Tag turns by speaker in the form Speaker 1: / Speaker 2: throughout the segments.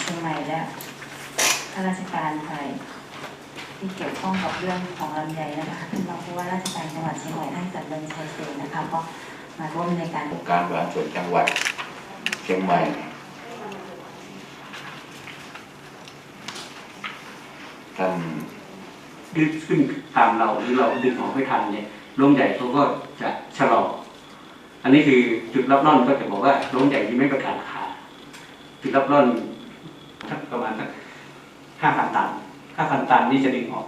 Speaker 1: เชียงใหม่และข้าราชการไทยที่เกี่ยวข้องกับเรื่องของลำไยนะคะท่านรองผู้ว่าราชการจังหวัดเชียงใหม่ท่านสัตย์เลินชัยเสนนะคะก็มาร่วมในการ
Speaker 2: องค์การบริหารส่วนจังหวัดเชียงใหม่ท่าน
Speaker 3: ดึงซึ่งตามเราหรือเราดึงออกไม่ทันเนี่ยโรงใหญ่เขาก็จะชะลอ อันนี้คือจุดรับร่อนก็จะบอกว่าโรงใหญ่ที่ไม่ประกาศราคาจุดรับร่อนสัก ประมาณสักห้าพันตันห้าพันตันนี่จะดึงออก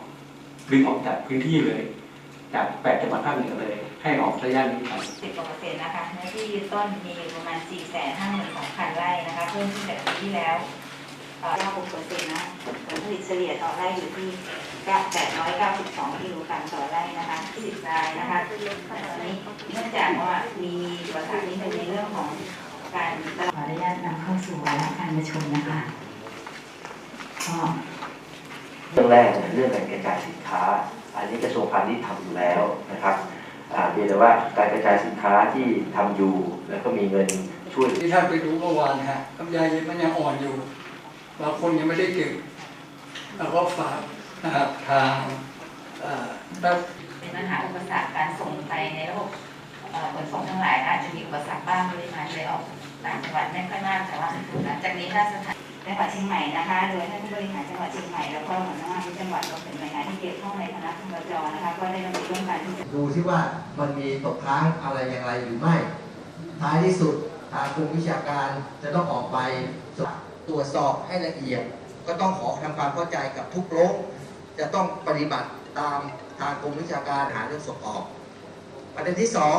Speaker 3: ดึงออกจากพื้นที่เลย จากแปดจังหวัดภาคเหนือเลย ให้ออกระยะนี้ไป
Speaker 1: สิบกว่าเปอร์เซ็นต์นะคะเนื้อที่ยืนต้นมีอยู่ประมาณ4 5 2 0 0 0ไร่นะคะเพิ่มขึ้นจากปีที่แล้วเอ่อ9เปอร์เซ็นต์นะผลผลิตเฉลี่ยต่อไร่อยู่ที่892กิโลกรัมต่อไร่นะคะ10รายนะคะตอนนี้เนื่องจากว่ามีอุปสรรคนิดนึงในเรื่องของการตลาดขออนุญาตนำเข้าสู่วาระการประชุมนะคะก็
Speaker 4: เรื่องแรกเนี่ยเรื่องการกระจายสินค้า อันนี้กระทรวงพาณิชย์ทำอยู่แล้วนะครับอ่าเพียงแต่ว่าการกระจายสินค้าที่ทำอยู่แล้วก็มีเงินช่วย
Speaker 5: ที่ท่านไปดูเมื่อวานนะฮะลำไยมันยังอ่อนอยู่บางคนยังไม่ได้เก็บแล้วก็ฝากนะครับทางเอ่อรัฐ
Speaker 1: เป็นปัญหาอุปสรรคการส่งไปในระบบเอ่อขนส่งทั้งหลายอาจจะมีอุปสรรคบ้างปริมาณเลยออก ต่างจังหวัดไม่ค่อยมากแต่ว่าหลังจากนี้ถ้าสถานจังหวัดเชียงใหม่นะคะ โดยท่านผู้บริหารจังหวัดเชียงใหม่แล้วก็หัวหน้าทุกจังหวัดรวมถึงหน่วยงานที่เกี่ยวข้องในคณะกรรมการนะคะก็ได้ดำเนินร่วมกันที่จะ
Speaker 6: ดูที่ว่ามันมีตกค้างอะไรอย่างไรหรือไม่ ท้ายที่สุดทางกรมวิชาการจะต้องออกไปตรวจสอบให้ละเอียด ก็ต้องขอทำความเข้าใจกับทุกโรคจะต้องปฏิบัติตามทางกรมวิชาการหาเรื่องส่งออก ประเด็นที่สอง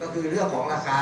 Speaker 6: ก็คือเรื่องของราคา